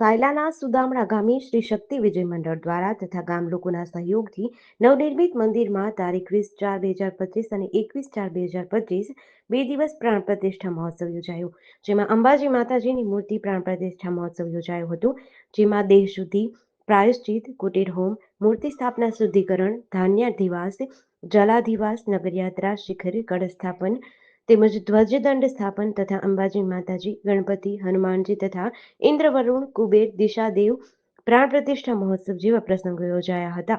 સાયલાના સુદામડા ગામે શ્રી શક્તિ વિજય મંડળ દ્વારા તથા ગામ લોકોના સહયોગથી નવનિર્મિત મંદિરમાં તારીખ વીસ ચાર બે હજાર પચીસ અને એકવીસ ચાર બે હજાર પચીસ બે દિવસ પ્રાણ પ્રતિષ્ઠા મહોત્સવ યોજાયો. જેમાં અંબાજી માતાજીની મૂર્તિ પ્રાણ પ્રતિષ્ઠા મહોત્સવ યોજાયો હતો. જેમાં દેહ શુદ્ધિ, પ્રાયશ્ચિત, કુટીર હોમ, મૂર્તિ સ્થાપના શુદ્ધિકરણ ધાન્યાધિવાસ જલાધિવાસ, નગરયાત્રા, શિખર, કળસ્થાપન તેમજ ધ્વજદંડ સ્થાપન તથા અંબાજી માતાજી, ગણપતિ, હનુમાનજી તથા ઇન્દ્રવરુણ, કુબેર, દિશાદેવ પ્રાણ પ્રતિષ્ઠા મહોત્સવ જેવા પ્રસંગો યોજાયા હતા.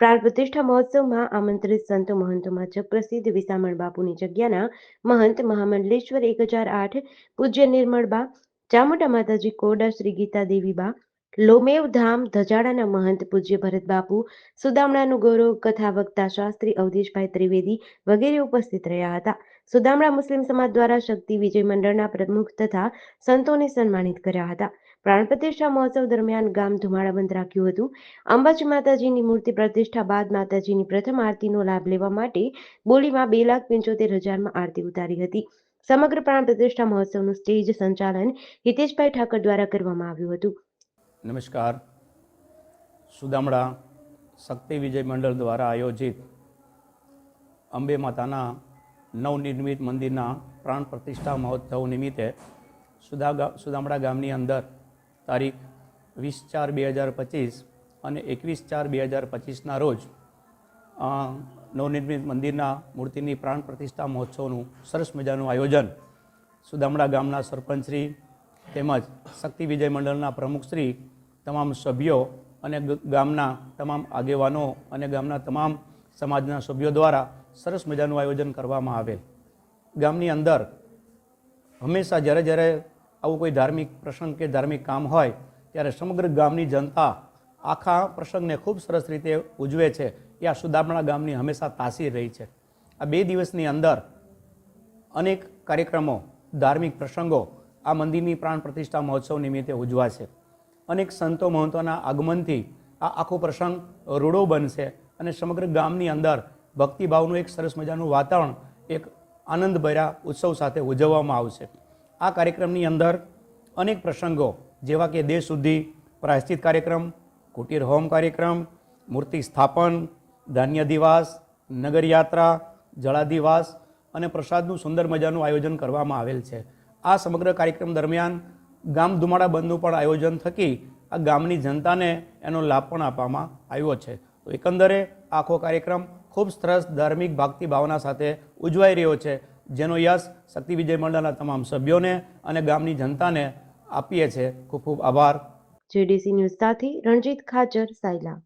પ્રાણ પ્રતિષ્ઠા મહોત્સવમાં આમંત્રિત સંતો મહંતોમાં જગપ્રસિદ્ધ વિસામણ બાપુની જગ્યાના મહંત મહામંડલેશ્વર એક હજાર આઠ પૂજ્ય નિર્મળબા ચામુંડા માતાજી કોરડા શ્રી ગીતા દેવીબા લોમેવ ધામ ધજાડાના મહંત પૂજ્ય ભરત બાપુ, સુદામણાનું ગૌરવ, કથા વક્તા, શાસ્ત્રી અવધેશભાઈ ત્રિવેદી વગેરે ઉપસ્થિત રહ્યા હતા. સુદામડા મુસ્લિમ સમાજ દ્વારા શક્તિ વિજય મંડળના પ્રમુખ તથા સંતોને સન્માનિત કર્યા હતા. પ્રાણ પ્રતિષ્ઠા મહોત્સવ દરમિયાન ગામ ધુમાડા બંધ રાખ્યું હતું. અંબાજી માતાજીની મૂર્તિ પ્રતિષ્ઠા બાદ માતાજીની પ્રથમ આરતીનો લાભ લેવા માટે બોલીમાં બે લાખ પંચોતેર હજારમાં આરતી ઉતારી હતી. સમગ્ર પ્રાણ પ્રતિષ્ઠા મહોત્સવનું સ્ટેજ સંચાલન હિતેશભાઈ ઠાકર દ્વારા કરવામાં આવ્યું હતું. નમસ્કાર. સુદામડા શક્તિ વિજય મંડળ દ્વારા આયોજિત અંબે માતાના નવનિર્મિત મંદિરના પ્રાણ પ્રતિષ્ઠા મહોત્સવ નિમિત્તે સુદા સુદામડા ગામની અંદર તારીખ વીસ ચાર બે હજાર પચીસ અને એકવીસ ચાર બે હજાર પચીસના રોજ નવનિર્મિત મંદિરના મૂર્તિની પ્રાણ પ્રતિષ્ઠા મહોત્સવનું સરસ મજાનું આયોજન સુદામડા ગામના સરપંચશ્રી તેમજ શક્તિ વિજય મંડળના પ્રમુખશ્રી તમામ સભ્યો અને ગામના તમામ આગેવાનો અને ગામના તમામ સમાજના સભ્યો દ્વારા સરસ મજાનું આયોજન કરવામાં આવેલ. ગામની અંદર હંમેશા જ્યારે જ્યારે આવું કોઈ ધાર્મિક પ્રસંગ કે ધાર્મિક કામ હોય, ત્યારે સમગ્ર ગામની જનતા આખા પ્રસંગને ખૂબ સરસ રીતે ઉજવે છે. એ આ સુદામણા ગામની હંમેશા તાસીર રહી છે. આ બે દિવસની અંદર અનેક કાર્યક્રમો, ધાર્મિક પ્રસંગો આ મંદિરની પ્રાણ પ્રતિષ્ઠા મહોત્સવ નિમિત્તે ઉજવાશે. અનેક સંતો મહંતોના આગમનથી આ આખો પ્રસંગ રૂડો બનશે અને સમગ્ર ગામની અંદર ભક્તિભાવનું એક સરસ મજાનું વાતાવરણ, એક આનંદભર્યા ઉત્સવ સાથે ઉજવવામાં આવશે. આ કાર્યક્રમની અંદર અનેક પ્રસંગો, જેવા કે દેહ શુદ્ધિ પ્રાયશ્ચિત કાર્યક્રમ, કુટીર હોમ કાર્યક્રમ, મૂર્તિ સ્થાપન, ધાન્ય દિવાસ નગરયાત્રા જળાદિવાસ અને પ્રસાદનું સુંદર મજાનું આયોજન કરવામાં આવેલ છે. આ સમગ્ર કાર્યક્રમ દરમિયાન ગામ ધુમાડા બંધનું પણ આયોજન થકી આ ગામની જનતાને એનો લાભ પણ આપવામાં આવ્યો છે. તો એકંદરે આખો કાર્યક્રમ ખૂબ સરસ ધાર્મિક ભક્તિ ભાવના સાથે ઉજવાઈ રહ્યો છે, જેનો યશ શક્તિ વિજય મંડળના તમામ સભ્યોને અને ગામની જનતાને આપીએ છે. ખૂબ ખૂબ આભાર. જેડીસી ન્યૂઝ સાથે રણજીત ખાચર, સાયલા.